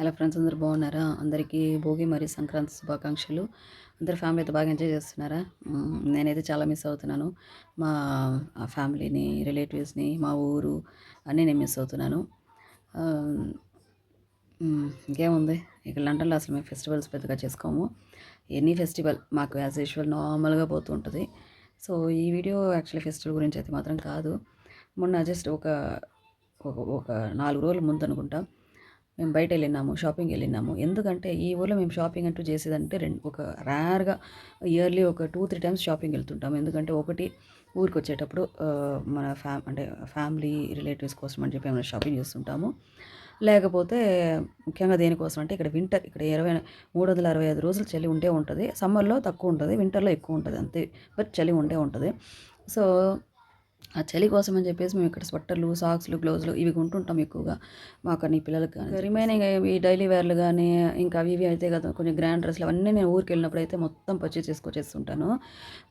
Hello friends అందరు బాగున్నారా? అందరికీ భోగి మరియు సంక్రాంతి శుభాకాంక్షలు. అందరు ఫ్యామిలీ అయితే బాగా ఎంజాయ్ చేస్తున్నారా? నేనైతే చాలా మిస్ అవుతున్నాను. మా ఫ్యామిలీని రిలేటివ్స్ని మా ఊరు అన్నీ నేను మిస్ అవుతున్నాను. ఇంకేముంది? ఇక లండన్లో అసలు మేము ఫెస్టివల్స్ పెద్దగా చేసుకోము. ఎనీ ఫెస్టివల్ మాకు యాజ్ యూజువల్ నార్మల్గా పోతూ ఉంటుంది. సో ఈ వీడియో యాక్చువల్లీ ఫెస్టివల్ గురించి అయితే మాత్రం కాదు. మొన్న జస్ట్ ఒక ఒక ఒక నాలుగు రోజుల ముందు అనుకుంటా మేము బయట వెళ్ళినాము షాపింగ్ వెళ్ళినాము ఎందుకంటే ఈ ఊర్లో మేము షాపింగ్ అంటూ చేసేదంటే రెండు ఒక రేర్గా ఇయర్లీ ఒక టూ త్రీ టైమ్స్ షాపింగ్ వెళ్తుంటాము ఎందుకంటే ఒకటి ఊరికి వచ్చేటప్పుడు మన ఫ్యా అంటే ఫ్యామిలీ రిలేటివ్స్ కోసం అని చెప్పి ఏమైనా షాపింగ్ చేస్తుంటాము. లేకపోతే ముఖ్యంగా దేనికోసం అంటే ఇక్కడ వింటర్ ఇక్కడ ఇరవై మూడు వందల అరవై ఐదు రోజులు చలి ఉంటే ఉంటుంది. సమ్మర్లో తక్కువ ఉంటుంది వింటర్లో ఎక్కువ ఉంటుంది అంతే. బట్ చలి ఉంటే ఉంటుంది. సో ఆ చలి కోసం అని చెప్పేసి మేము ఇక్కడ స్వెట్టర్లు సాక్స్లు గ్లౌజులు ఇవి కొంటుంటాం ఎక్కువగా. మాకు నీ పిల్లలకి కానీ రిమైనింగ్ ఈ డైలీ వేర్లు కానీ ఇంకా అవి ఇవి అయితే కదా కొంచెం గ్రాండ్ డ్రెస్లు అవన్నీ నేను ఊరికి వెళ్ళినప్పుడు అయితే మొత్తం పర్చేస్ చేసుకొచ్చేస్తుంటాను.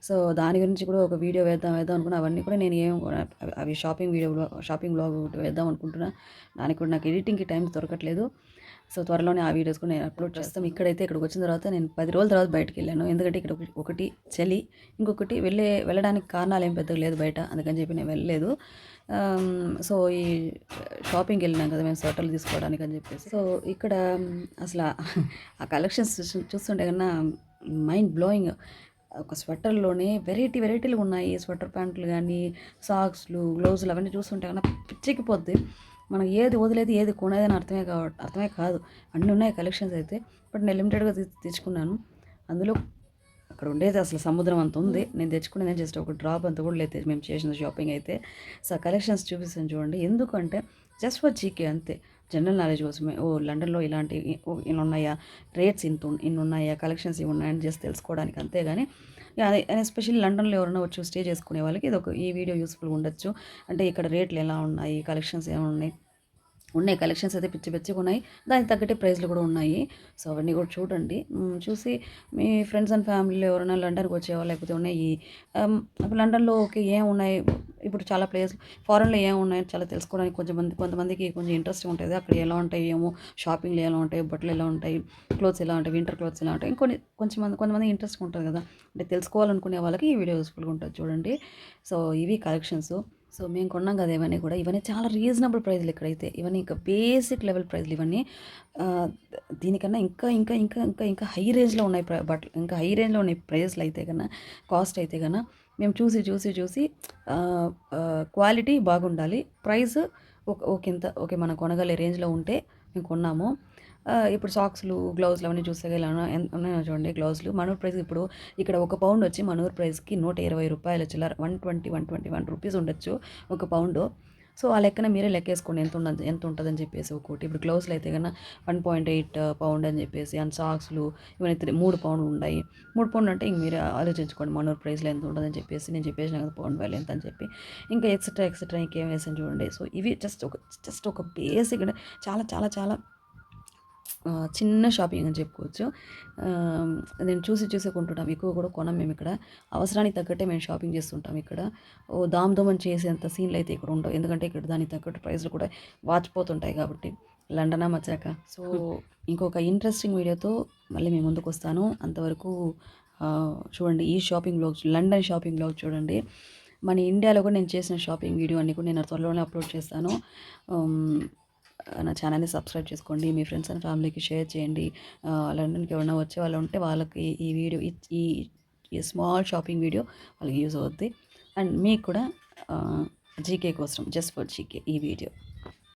సో దాని గురించి కూడా ఒక వీడియో వేద్దాం వేద్దాం అనుకున్నా అవన్నీ కూడా నేను ఏం అవి- షాపింగ్ వీడియో షాపింగ్ బ్లాగ్ వేద్దాం అనుకుంటున్నా. దానికి కూడా నాకు ఎడిటింగ్కి టైం దొరకట్లేదు. సో త్వరలోనే ఆ వీడియోస్ కూడా నేను అప్లోడ్ చేస్తాం ఇక్కడైతే ఇక్కడికి వచ్చిన తర్వాత నేను పది రోజుల తర్వాత బయటకు వెళ్ళాను ఎందుకంటే ఇక్కడ ఒకటి- చలి ఇంకొకటి వెళ్ళే వెళ్ళడానికి కారణాలు ఏం పెద్దగా లేదు బయట. అందుకని చెప్పి నేను వెళ్ళలేదు. సో ఈ షాపింగ్కి వెళ్ళినాం కదా మేము స్వెటర్లు తీసుకోవడానికి అని చెప్పేసి. సో ఇక్కడ అసలు ఆ- ఆ కలెక్షన్స్ చూస్తుంటే కన్నా మైండ్ బ్లోయింగ్ ఒక స్వెటర్లోనే వెరైటీ వెరైటీలు ఉన్నాయి. స్వెటర్ ప్యాంట్లు కానీ సాక్స్లు గ్లౌజులు అవన్నీ చూస్తుంటే కన్నా పిచ్చెక్కిపోద్ది. మనం ఏది వదిలేది ఏది కొనేది అని అర్థమే కావ అర్థమే కాదు. అన్నీ ఉన్నాయి కలెక్షన్స్ అయితే. బట్ నేను లిమిటెడ్గా తెచ్చుకున్నాను. అందులో అక్కడ ఉండేది అసలు సముద్రం అంత ఉంది. నేను తెచ్చుకునేది జస్ట్ ఒక డ్రాప్ అంత కూడా లేదు. మేము చేసిన షాపింగ్ అయితే. సో కలెక్షన్స్ చూపిస్తాను చూడండి. ఎందుకంటే జస్ట్ ఫర్ జీకే అంతే. జనరల్ నాలెడ్జ్ కోసమే. ఓ లండన్లో ఇలాంటి ఓ ఇన్ని ఉన్నాయా రేట్స్ ఇంత ఇన్ని ఉన్నాయా కలెక్షన్స్ ఇవి ఉన్నాయని జస్ట్ తెలుసుకోవడానికి అంతే కానీ ఎస్పెషల్లీ లండన్లో ఎవరైనా వచ్చి స్టే చేసుకునే వాళ్ళకి ఇది ఒక ఈ వీడియో యూస్ఫుల్గా ఉండొచ్చు. అంటే ఇక్కడ రేట్లు ఎలా ఉన్నాయి? కలెక్షన్స్ ఏమైనా ఉన్నాయి? ఉన్నాయి కలెక్షన్స్ అయితే పిచ్చి పిచ్చిగా ఉన్నాయి. దానికి తగ్గట్టే ప్రైస్లు కూడా ఉన్నాయి. సో అవన్నీ కూడా చూడండి. చూసి మీ ఫ్రెండ్స్ అండ్ ఫ్యామిలీలో ఎవరైనా లండన్కి వచ్చేవా లేకపోతే ఉన్నాయి? ఇప్పుడు లండన్లో ఓకే ఏం ఉన్నాయి? ఇప్పుడు చాలా ప్లేస్ ఫారెన్లో ఏం చాలా తెలుసుకోవడానికి కొంచెం మంది కొంతమందికి కొంచెం ఇంట్రెస్ట్ ఉంటుంది. అక్కడ ఎలా ఉంటాయి ఏమో షాపింగ్లు ఎలా ఉంటాయి బట్టలు ఎలా ఉంటాయి క్లోత్స్ ఎలా ఉంటాయి వింటర్ క్లోత్స్ ఎలా ఉంటాయి ఇంకొన్ని కొంచెం మంది కొంతమంది ఇంట్రెస్ట్ ఉంటుంది కదా. అంటే తెలుసుకోవాలనుకునే వాళ్ళకి ఈ వీడియో యూస్ఫుల్గా ఉంటుంది చూడండి. సో ఇవి కలెక్షన్స్. సో మేము కొన్నాం కదా ఇవన్నీ కూడా. ఇవన్నీ చాలా రీజనబుల్ ప్రైస్లు ఇక్కడైతే. ఇవన్నీ ఇంకా బేసిక్ లెవెల్ ప్రైస్లు ఇవన్నీ. దీనికన్నా ఇంకా ఇంకా ఇంకా ఇంకా ఇంకా హై రేంజ్లో ఉన్నాయి బట్టలు ఇంకా హై రేంజ్లో ఉన్నాయి ప్రైజ్లు అయితే కన్నా కాస్ట్ అయితే కన్నా మేము చూసి చూసి చూసి క్వాలిటీ బాగుండాలి. ప్రైస్ ఒక ఇంత ఓకే మనం కొనగలే రేంజ్లో ఉంటే మేము కొన్నాము. ఇప్పుడు సాక్స్లు గ్లౌజ్లు అవన్నీ చూస్తే ఇలా ఉన్నాయో చూడండి గ్లౌజ్లు. మనూర్ ప్రైస్ ఇప్పుడు ఇక్కడ ఒక పౌండ్ వచ్చి మనూర్ ప్రైస్కి నూట ఇరవై రూపాయల చిల్లర one twenty one twenty one rupees ఉండొచ్చు ఒక పౌండ్. సో ఆ లెక్కన మీరే లెక్కేసుకోండి ఎంత ఉండదు ఎంత ఉంటుందని చెప్పేసి ఒకటి ఇప్పుడు గ్లౌస్లు అయితే కన్నా వన్ పాయింట్ ఎయిట్ పౌండ్ అని చెప్పేసి అండ్ సాక్స్లు ఇవన్నీ త్రీ- మూడు పౌండ్లు ఉన్నాయి మూడు పౌండ్ అంటే ఇంక మీరు ఆలోచించుకోండి మనూర్ ప్రైస్లో ఎంత ఉంటుందని చెప్పేసి. నేను చెప్పేసిన కదా పౌండ్ వాల్యూ ఎంత అని చెప్పి. ఇంకా ఎక్సెట్రా ఎక్సెట్రా ఇంకేం వేసాను చూడండి. సో ఇవి జస్ట్ ఒక జస్ట్ ఒక బేసిక్ చాలా చాలా చాలా చిన్న షాపింగ్ అని చెప్పుకోవచ్చు. నేను చూసి చూసి కొంటుంటాం. ఎక్కువ కూడా కొనం మేము ఇక్కడ. అవసరానికి తగ్గట్టే మేము షాపింగ్ చేస్తుంటాం ఇక్కడ. ఓ దామ్ దోమ్ చేసేంత సీన్లు అయితే ఇక్కడ ఉండవు. ఎందుకంటే ఇక్కడ దానికి తగ్గట్టు ప్రైస్లు కూడా వాచిపోతుంటాయి కాబట్టి లండన్ వచ్చాక సో ఇంకొక ఇంట్రెస్టింగ్ వీడియోతో మళ్ళీ మేము ముందుకు వస్తాను. అంతవరకు చూడండి ఈ shopping blog London shopping blog చూడండి. మన ఇండియాలో కూడా నేను చేసిన షాపింగ్ వీడియో అన్ని కూడా నేను త్వరలోనే అప్లోడ్ చేస్తాను. నా ఛానల్ని సబ్స్క్రైబ్ చేసుకోండి మీ ఫ్రెండ్స్ అండ్ ఫ్యామిలీకి షేర్ చేయండి. లండన్కి ఎవరైనా వచ్చే వాళ్ళు ఉంటే వాళ్ళకి ఈ వీడియో ఈ- ఈ ఈ స్మాల్ షాపింగ్ వీడియో వాళ్ళకి యూజ్ అవుద్ది. అండ్ మీకు కూడా జీకే కోసం జస్ట్ ఫర్ జీకే ఈ వీడియో.